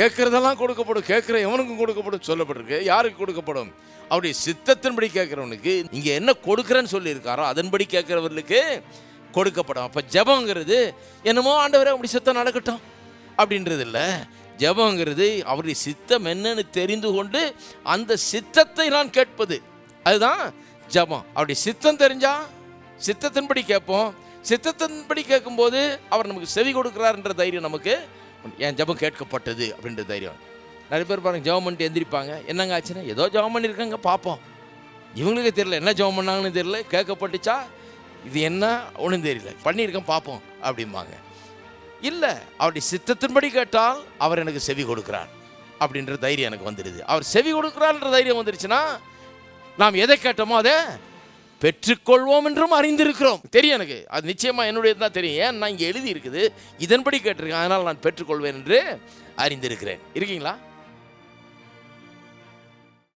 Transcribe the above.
கேட்குறதெல்லாம் கொடுக்கப்படும் கேட்குற எவனுக்கும் கொடுக்கப்படும் சொல்லப்பட்டிருக்கு. யாருக்கு கொடுக்கப்படும்? அவருடைய சித்தத்தின்படி கேட்குறவனுக்கு. இங்கே என்ன கொடுக்குறேன்னு சொல்லியிருக்காரோ அதன்படி கேட்குறவர்களுக்கு கொடுக்கப்படும். அப்போ ஜபங்கிறது என்னமோ ஆண்டவரே அப்படி சித்தம் நடக்கட்டும் அப்படின்றது இல்லை ஜபங்கிறது அவருடைய சித்தம் என்னன்னு தெரிந்து கொண்டு அந்த சித்தத்தை நான் கேட்பது. அதுதான் ஜெபம். அவருடைய சித்தம் தெரிஞ்சா சித்தத்தின்படி கேட்போம். சித்தத்தின்படி கேட்கும்போது அவர் நமக்கு செவி கொடுக்குறாருன்ற தைரியம் நமக்கு என் ஜெபம் கேட்கப்பட்டது அப்படின்ற தைரியம். நிறைய பேர் பாருங்க ஜெபம் பண்ணிட்டு எந்திரிப்பாங்க. என்னங்க ஆச்சுன்னா? ஏதோ ஜெபம் பண்ணியிருக்காங்க பார்ப்போம் இவங்களுக்கு தெரியல என்ன ஜெபம் பண்ணாங்கன்னு தெரியல கேட்கப்பட்டுச்சா? இது என்ன? ஒன்றும் தெரியல. பண்ணியிருக்கேன் பார்ப்போம் அப்படிம்பாங்க. இல்லை அவருடைய சித்தத்தின்படி கேட்டால் அவர் எனக்கு செவி கொடுக்கிறார் அப்படின்ற தைரியம் எனக்கு வந்துடுது. அவர் செவி கொடுக்கிறார்ன்ற தைரியம் வந்துருச்சுன்னா நாம் எதை கேட்டோமோ அதை பெற்றுக்கொள்வோம் என்றும் அறிந்திருக்கிறோம். தெரியும் எனக்கு. அது நிச்சயமாக என்னுடைய தான் தெரியும். ஏன்? நான் இங்கே எழுதி இருக்குது இதன்படி கேட்டிருக்கேன். அதனால் நான் பெற்றுக்கொள்வேன் என்று அறிந்திருக்கிறேன். இருக்கீங்களா?